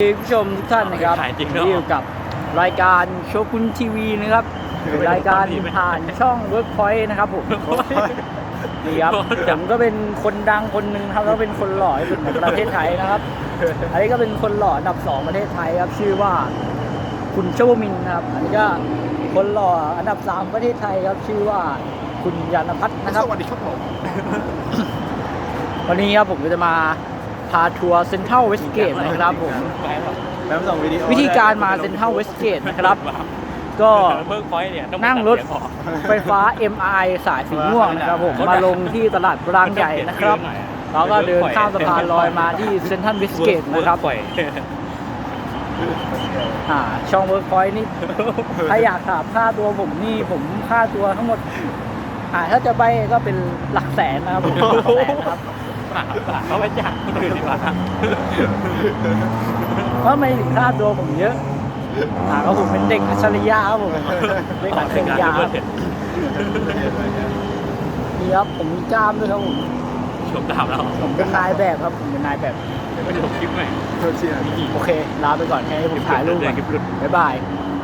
คุณผู้ชมทุกท่านนะครับขายจริงด้วยที่อยู่กับรายการโชกุนทีวีนะครับเป็นรายการผ่านช่องเวิร์กพอยต์นะครับผมนี่ครับผมก็เป็นคนดังคนหนึ่งครับแล้วก็เป็นคนหล่อที่สุดในประเทศไทยนะครับ อันนี้ก็เป็นคนหล่ออันดับสองประเทศไทยครับ ชื่อว่าคุณโชวมินนะครับ อันนี้ก็คนหล่ออันดับสามประเทศไทยครับ ชื่อว่าคุณยานพัฒน์นะครับสวัสดีครับผมวันนี้ครับผมก็จะมา พาทัวร์เซ็นทรัลเวสเกตนะครับผมแล้วส่งวิดีโอวิธีการมาเซ็นทรัลเวสเกตนะครับ ก็เบิร์กพอยต์เนี่ยต้องนั่งรถไฟฟ้า MRI สายสีม่วงนะครับผมมาลงที่ตลาดบรางใหญ่นะครับแล้วก็เดินข้ามสะพานลอยมาที่เซ็นทรัลเวสเกตนะครับปล่อยอ่าช่องเวิร์กพอยต์นี่ถ้าอยากถามค่าตัวผมนี่ผมค่าตัวทั้งหมดอ่าถ้าจะไปก็เป็นหลักแสนนะครับผมหลักแสนนะครับ เขาไปจ้างคนอื่นดีกว่าเพราะไม่ถึงค่าตัวผมเยอะอ่าก็ผมเป็นเด็กอัจฉริยะครับผมเด็กอัจฉริยะครับนี่ครับผมมีกล้ามด้วยครับผมชมตามแล้วผมเป็นนายแบบครับผมเป็นนายแบบไม่ได้ลงคลิปไหมเชียร์โอเคลาไปก่อนให้ผมถ่ายรูปก่อนคลิปหลุดบ๊ายบายบ